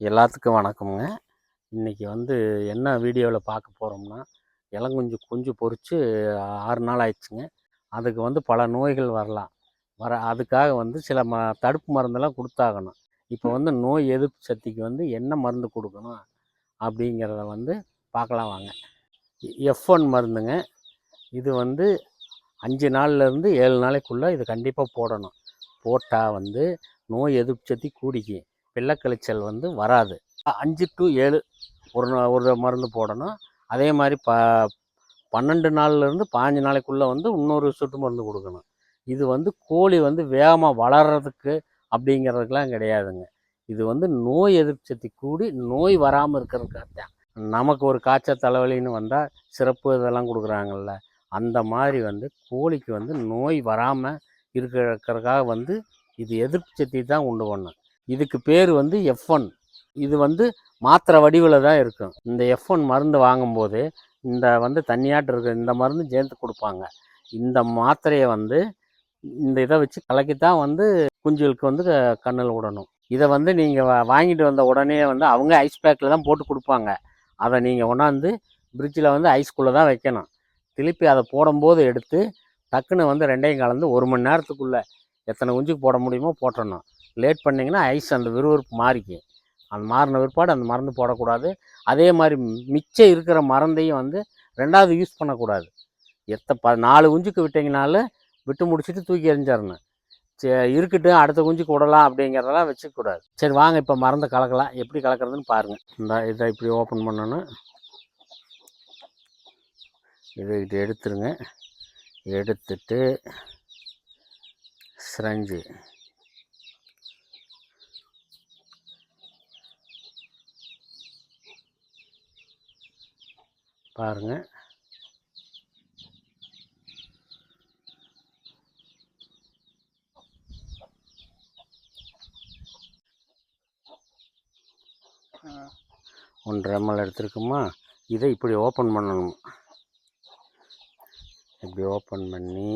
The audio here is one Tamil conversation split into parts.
எல்லாத்துக்கும் வணக்கம்ங்க. இன்றைக்கி வந்து என்ன வீடியோவில் பார்க்க போகிறோம்னா இளங்குஞ்சு குஞ்சு பொறிச்சு ஆறு நாள் ஆயிடுச்சுங்க. அதுக்கு வந்து பல நோய்கள் வரலாம். வர அதுக்காக வந்து சில ம தடுப்பு மருந்தெல்லாம் கொடுத்தாகணும். இப்போ வந்து நோய் எதிர்ப்பு சக்திக்கு வந்து என்ன மருந்து கொடுக்கணும் அப்படிங்கிறத வந்து பார்க்கலாம் வாங்க. எஃப் ஒன் மருந்துங்க. இது வந்து அஞ்சு நாள்லேருந்து ஏழு நாளைக்குள்ளே இது கண்டிப்பாக போடணும். போட்டால் வந்து நோய் எதிர்ப்பு சக்தி கூடிக்கும். வெள்ளைக்கழிச்சல் வந்து வராது. அஞ்சு டு ஏழு ஒரு ஒரு மருந்து போடணும். அதே மாதிரி ப பன்னெண்டு நாள்லேருந்து பாஞ்சு நாளைக்குள்ளே வந்து இன்னொரு சொட்டு மருந்து கொடுக்கணும். இது வந்து கோழி வந்து வேகமாக வளர்கிறதுக்கு அப்படிங்கிறதுக்கெலாம் கிடையாதுங்க. இது வந்து நோய் எதிர்ப்பு சக்தி கூடி நோய் வராமல் இருக்கிறதுக்காக தான். நமக்கு ஒரு காய்ச்சல் தலைவலின்னு வந்தால் சிறப்பு இதெல்லாம் கொடுக்குறாங்கல்ல. அந்த மாதிரி வந்து கோழிக்கு வந்து நோய் வராமல் இருக்கிறதுக்காக வந்து இது எதிர்ப்பு சக்தி தான் உண்டு பண்ணும். இதுக்கு பேர் வந்து எஃப் ஒன் இது வந்து மாத்திரை வடிவில் தான் இருக்கும். இந்த எஃப் ஒன் மருந்து வாங்கும்போது இந்த வந்து தண்ணியாட்டு இருக்கிற இந்த மருந்து சேர்த்து கொடுப்பாங்க. இந்த மாத்திரையை வந்து இந்த இதை வச்சு கலக்கி தான் வந்து குஞ்சுகளுக்கு வந்து க- கண்ணில் விடணும் இதை வந்து நீங்கள் வாங்கிட்டு வந்த உடனே வந்து அவங்க ஐஸ் பேக்கில் தான் போட்டு கொடுப்பாங்க. அதை நீங்கள் கொண்டாந்து ஃப்ரிட்ஜில் வந்து ஐஸ்குள்ளே தான் வைக்கணும். திருப்பி அதை போடும்போது எடுத்து டக்குன்னு வந்து ரெண்டையும் கலந்து ஒரு மணி நேரத்துக்குள்ளே எத்தனை குஞ்சுக்கு போட முடியுமோ போட்டுடணும் லேட் பண்ணிங்கன்னா ஐஸ் அந்த விறுவிறுப்பு மாறிக்கும். அந்த மாறின பிற்பாடு அந்த மருந்து போடக்கூடாது. அதே மாதிரி மிச்சம் இருக்கிற மருந்தையும் வந்து ரெண்டாவது யூஸ் பண்ணக்கூடாது. எத்த ப நாலு குஞ்சுக்கு விட்டிங்கனாலும் விட்டு முடிச்சுட்டு தூக்கி எறிஞ்சிடணும் சரி இருக்கட்டும் அடுத்த குஞ்சுக்கு விடலாம் அப்படிங்கிறதெல்லாம் வச்சுக்கூடாது சரி வாங்க இப்போ மருந்தை கலக்கலாம். எப்படி கலக்கிறதுன்னு பாருங்கள் இந்த இதை இப்படி ஓப்பன் பண்ணணும். இதை இது எடுத்துருங்க. எடுத்துட்டு ஸ்ரஞ்சு பாருங்கள் ஒன்றரை எம்எல் எடுத்துருக்குமா? இதை இப்படி ஓப்பன் பண்ணணும். இப்படி ஓப்பன் பண்ணி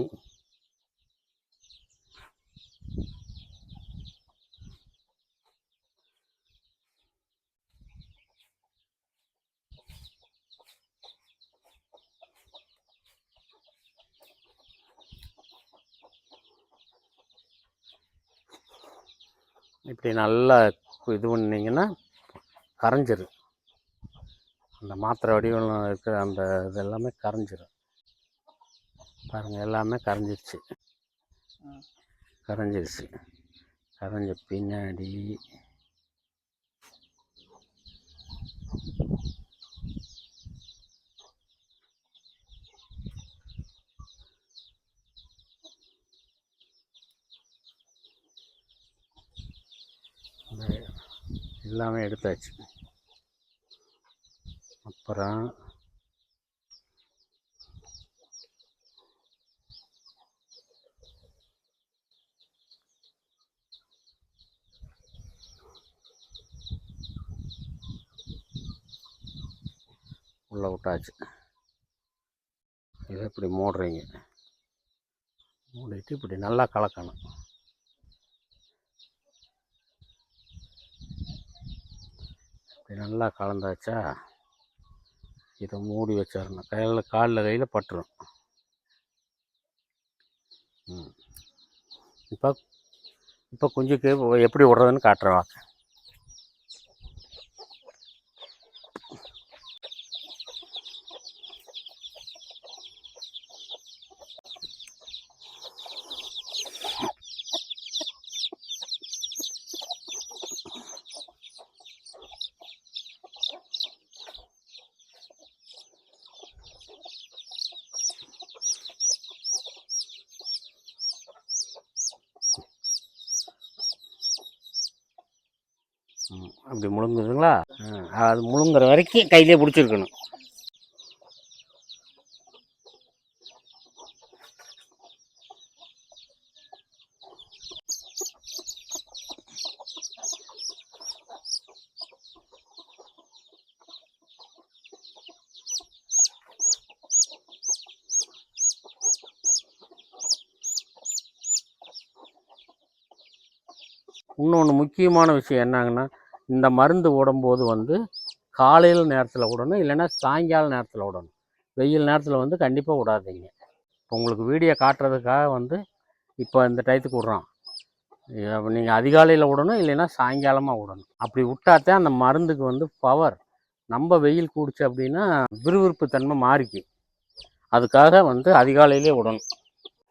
இப்படி நல்லா இது பண்ணிங்கன்னா கரைஞ்சிரும் அந்த மாத்திரை வடிவம் இருக்கிற அந்த இது எல்லாமே கரைஞ்சிரும் பாருங்கள் எல்லாமே கரைஞ்சிருச்சு. கரைஞ்சிருச்சு. கரைஞ்ச பின்னாடி இந்த எல்லாமே எடுத்தாச்சு. அப்புறம் உள்ளே விட்டாச்சு. இதை இப்படி மூடுறீங்க. மூடிட்டு இப்படி நல்லா கலக்கணும். இது நல்லா கலந்தாச்சா? இதை மூடி வச்சிடணும் கையில் காலில் கையில் பட்டுரும். ம். இப்போ இப்போ குஞ்சுக்கு எப்படி விடுறதுன்னு காட்டுறேன் வாங்க ம், அப்படி முழுங்குதுங்களா? ஆ, அது முழுங்குற வரைக்கும் கையிலே பிடிச்சிருக்கணும். இன்னொன்று முக்கியமான விஷயம் என்னங்கன்னா இந்த மருந்து விடும்போது வந்து காலையில் நேரத்தில் விடணும் இல்லைன்னா சாயங்கால நேரத்தில் விடணும் வெயில் நேரத்தில் வந்து கண்டிப்பாக விடாதீங்க இப்போ உங்களுக்கு வீடியோ காட்டுறதுக்காக வந்து இப்போ இந்த டயத்துக்கு விட்றோம் நீங்கள் அதிகாலையில் விடணும் இல்லைன்னா சாயங்காலமாக விடணும் அப்படி விட்டாத்தான் அந்த மருந்துக்கு வந்து பவர் நம்ம வெயில் கூடிச்சு அப்படின்னா விறுவிறுப்பு தன்மை மாறிக்கு அதுக்காக வந்து அதிகாலையிலே விடணும்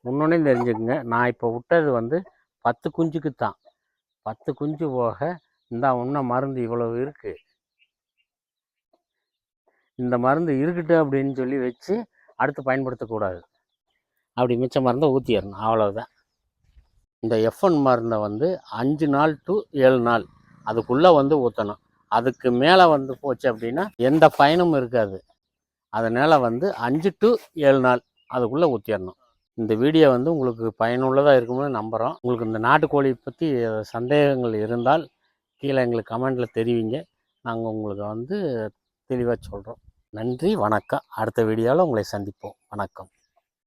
முன்னோடனே தெரிஞ்சுக்குங்க. நான் இப்போ விட்டது வந்து பத்து குஞ்சுக்கு தான் பத்து குஞ்சு போக இந்தா இன்னும் மருந்து இவ்வளவு இருக்கு. இந்த மருந்து இருக்கட்டு அப்படின்னு சொல்லி வச்சு அடுத்து பயன்படுத்தக்கூடாது அப்படி மிச்ச மருந்தை ஊற்றிடணும் அவ்வளவுதான். இந்த எஃப்என் மருந்தை வந்து அஞ்சு நாள் டு ஏழு நாள் அதுக்குள்ளே வந்து ஊற்றணும் அதுக்கு மேலே வந்து போச்சு அப்படின்னா எந்த பயனும் இருக்காது. அதனால் வந்து அஞ்சு டு ஏழு நாள் அதுக்குள்ளே ஊற்றிடணும் இந்த வீடியோ வந்து உங்களுக்கு பயனுள்ளதாக இருக்கும்னு நம்புகிறோம் உங்களுக்கு இந்த நாட்டுக்கோழி பற்றி சந்தேகங்கள் இருந்தால் கீழே எங்களுக்கு கமெண்டில் தெரிவிங்க. நாங்கள் உங்களுக்கு வந்து தெளிவாக சொல்கிறோம் நன்றி வணக்கம். அடுத்த வீடியோவில் உங்களை சந்திப்போம். வணக்கம்.